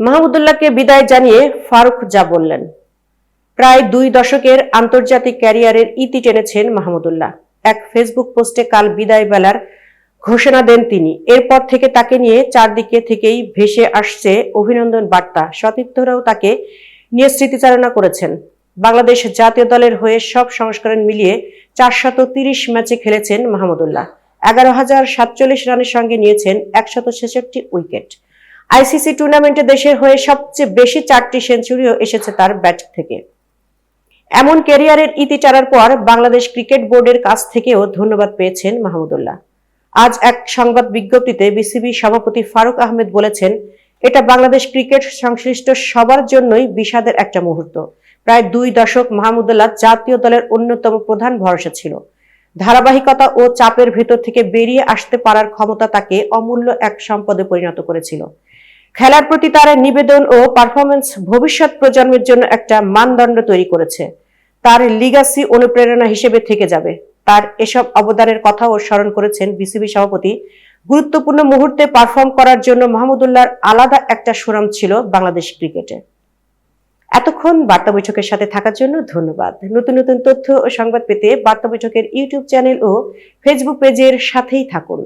মাহমুদুল্লাহকে বিদায় জানিয়ে ফারুক যা বললেন। প্রায় দুই দশকের আন্তর্জাতিক ক্যারিয়ারের ইতি টেনেছেন মাহমুদুল্লাহ। এক ফেসবুক পোস্টে কাল বিদায় বেলার ঘোষণা দেন তিনি। এরপর থেকে তাকে নিয়ে চারদিকে থেকেই ভেসে আসছে অভিনন্দন বার্তা। সতীর্থরাও তাকে নিয়ে স্মৃতিচারণা করেছেন। বাংলাদেশ জাতীয় দলের হয়ে সব সংস্করণ মিলিয়ে চারশত তিরিশ ম্যাচে খেলেছেন মাহমুদুল্লাহ। এগারো হাজার সাতচল্লিশ রানের সঙ্গে নিয়েছেন একশত ছেষট্টি উইকেট। আইসিসি টুর্নামেন্টে দেশের হয়ে সবচেয়ে বেশি চারটি সেঞ্চুরিও এসেছে তার ব্যাট থেকে। এমন ক্যারিয়ারের ইতি টানার পর বাংলাদেশ ক্রিকেট বোর্ডের কাছ থেকেও ধন্যবাদ পেয়েছেন মাহমুদুল্লাহ আজ এক সংবাদ বিজ্ঞপ্তিতে বিসিবি সভাপতি ফারুক আহমেদ বলেছেন, এটা বাংলাদেশ ক্রিকেট সংশ্লিষ্ট সবার জন্যই বিষাদের একটা মুহূর্ত। প্রায় দুই দশক মাহমুদুল্লাহ জাতীয় দলের অন্যতম প্রধান ভরসা ছিল। ধারাবাহিকতা ও চাপের ভেতর থেকে বেরিয়ে আসতে পারার ক্ষমতা তাকে অমূল্য এক সম্পদে পরিণত করেছিল। খেলার প্রতি তার নিবেদন ও পারফরমেন্স ভবিষ্যৎ প্রজন্মের জন্য একটা মানদণ্ড তৈরি করেছে। তার লিগাসি অনুপ্রেরণা হিসেবে থেকে যাবে। তার এসব অবদানের কথাও স্মরণ করেছেন বিসিবি সভাপতি। গুরুত্বপূর্ণ মুহূর্তে পারফর্ম করার জন্য মাহমুদুল্লাহর আলাদা একটা সুনাম ছিল বাংলাদেশ ক্রিকেটে। এতক্ষণ বার্তা বৈঠকের সাথে থাকার জন্য ধন্যবাদ। নতুন নতুন তথ্য ও সংবাদ পেতে বার্তা বৈঠকের ইউটিউব চ্যানেল ও ফেসবুক পেজের সাথেই থাকুন।